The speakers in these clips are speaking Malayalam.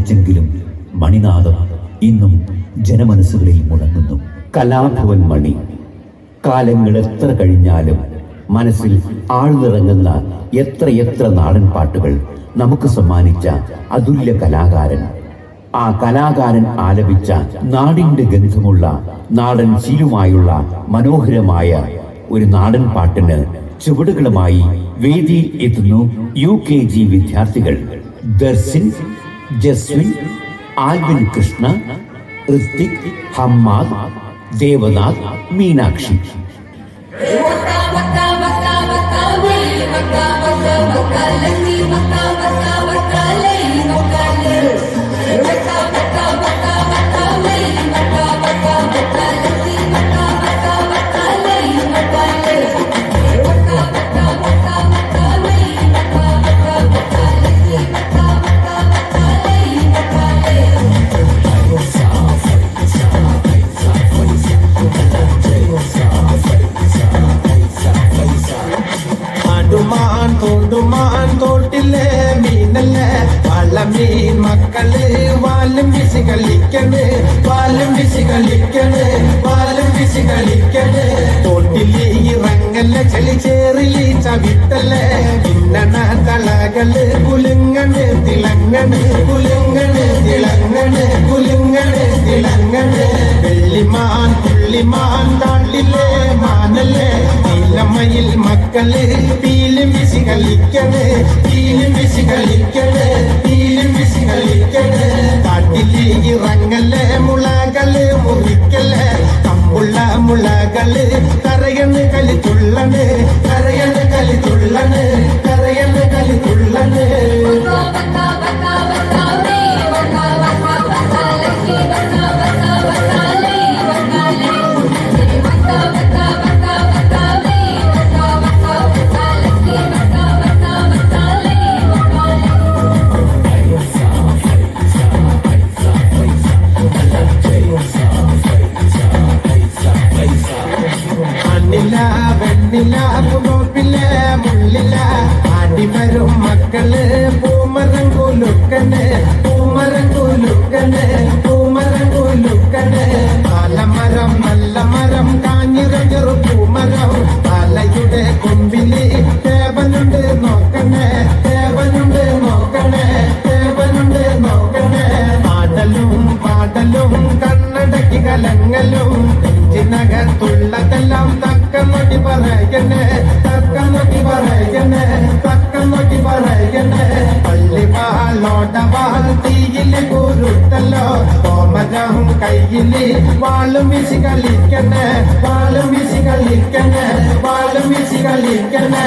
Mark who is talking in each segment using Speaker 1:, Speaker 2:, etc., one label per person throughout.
Speaker 1: നിലച്ചെങ്കിലും മണിനാഥം ഇന്നും ജനമനസ്സുകളിൽ മുഴങ്ങുന്നു. കലാഭവൻ മണി കാലങ്ങൾ എത്ര കഴിഞ്ഞാലും മനസ്സിൽ ആഴ്ന്നിറങ്ങുന്ന എത്രയെത്ര നാടൻ പാട്ടുകൾ നമുക്ക് സമ്മാനിച്ച അതുല്യ കലാകാരൻ. ആ കലാകാരൻ ആലപിച്ച നാടിന്റെ ഗന്ധമുള്ള നാടൻ ശീലുമായുള്ള മനോഹരമായ ഒരു നാടൻ പാട്ടിന് ചുവടുകളുമായി വേദിയിൽ എത്തുന്നു യു കെ ജി വിദ്യാർത്ഥികൾ. ദർശിൻ ജസ്വിൻ ആൽവിൻ കൃഷ്ണ ഋത്തിക് ഹമ്മാദ് ദേവനാഥ് മീനാക്ഷി
Speaker 2: ആടുമാൻ മക്കൾ വാലും വിശി കളിക്കണ് വാലും വിശി കളിക്കണ് വാലും വിശി കളിക്കണ്. തോട്ടിൽ ഇറങ്ങല്ല ചെളി ചേറിലി ചവിട്ടല്ലേ? പിന്നണ തളകൾ കുലുങ്ങണ് തിളങ്ങണ് കുലുങ്ങണ് തിളങ്ങണ് കുലുങ്ങണ് തിളങ്ങണ്. വെള്ളിമാൻ പുള്ളിമാൻ താണ്ടില്ലേ മാനല്ലേ? നീലമയിൽ മക്കൾ പീലും വിശി കളിക്കണ് പീലും വിശി കളിക്കണ് പീലും വിശി മക്കൾ പൂമരം കൊലുക്കനെ പൂമരം കൊലുക്കനെ പൂമരം കൊലുക്കനെ പാലമരം നല്ല മരം കാഞ്ഞിറഞ്ഞൊരു പൂമരം. പാലയുടെ കൊമ്പിൽ തേവനുണ്ട് നോക്കണേ തേവനുണ്ട് നോക്കണേ തേവനുണ്ട് നോക്കണേ. പാടലും പാടലും കണ്ണടക്കി കലങ്ങലും. നെഞ്ചിനകത്തുള്ളതെല്ലാം തക്ക നടി പറയണേ. വാളോടവാൾ തീയിൽ കുരുത്തല്ലോ കോമരം കയ്യിൽ വാളും വീശി കളിക്കണേ. വാളും വീശി കളിക്കണേ. വാളും വീശി കളിക്കണേ.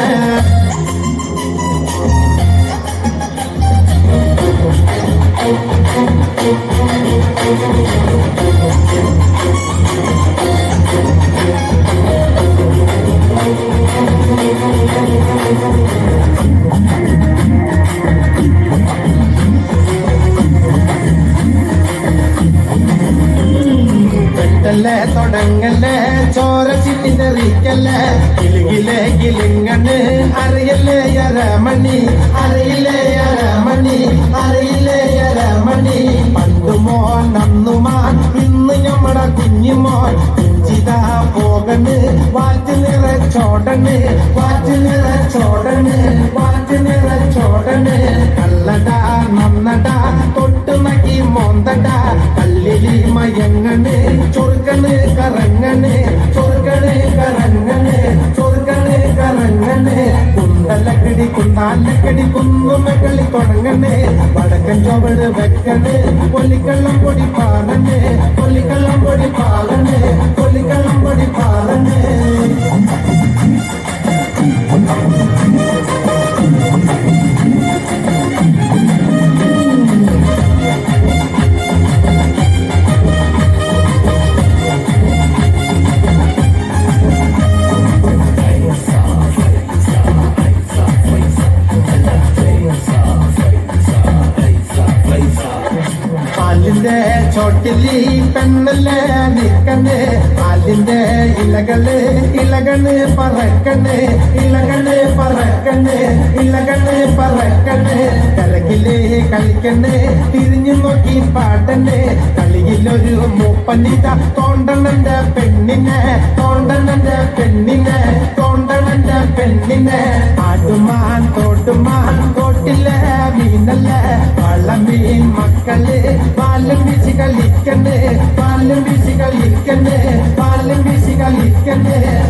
Speaker 2: വെട്ടല്ലേ തുടങ്ങല്ലേ? ചോര ചിന്നിതെറിക്കല്ലേ കിലുകിലെ കിലുങ്ങണ് അറിയല്ലേ അരമണി? അറിയില്ലേ അരമണി? അറിയില്ലേ അരമണി? പണ്ടുമോൻ നന്നുമാൻ ഇന്ന് ഞമ്മടെ കുഞ്ഞുമോൻ. ചിതാ പോകണ് വാറ്റ് നിറച്ചോടണ് വാറ്റ് വാറ്റ് നിറച്ചോടണ് കള്ളടാ നന്നടാ തൊട്ട് നക്കി മോന്തടാ. കുണ്ടാലക്കടി കുന്നുമക്കളി തുടങ്ങണേ. വടക്കൻ ചുവട് വെക്കണേ. പൊലിക്കള്ളം പൊടി പാടണ് പൊലിക്കള്ളം പൊടി പാടണ് പൊലിക്കള്ളം പൊടി പാടണ് ചോട്ടിലി പെണ്ണല്ലേ നിക്കണ് അതിന്റെ ഇലകൾ ഇലകൾ പറക്കണ് ഇലകൾ പറക്കണ് ഇലകൾ പറക്കണ് കലകിൽ കളിക്കണ് തിരിഞ്ഞു നോക്കി പാട്ടണ്ടേ കളിയിലൊരു മൂപ്പനിത തോണ്ടണന്റെ പെണ്ണിനെ തോണ്ടണന്റെ പെണ്ണിനെ തോണ്ടണന്റെ പെണ്ണിനെ. ആട്ടുമാൻ തോട്ടുമാൻ തോട്ടിലെ മീനല്ലേ വള്ളമീൻ മക്കൾ പാലും വീശി കളിക്കണ് പാലും വീശി കളിക്കണ്ടേ പാലും വീശി കളിക്കണ് ആടുമാൻ തോട്ടുമാൻ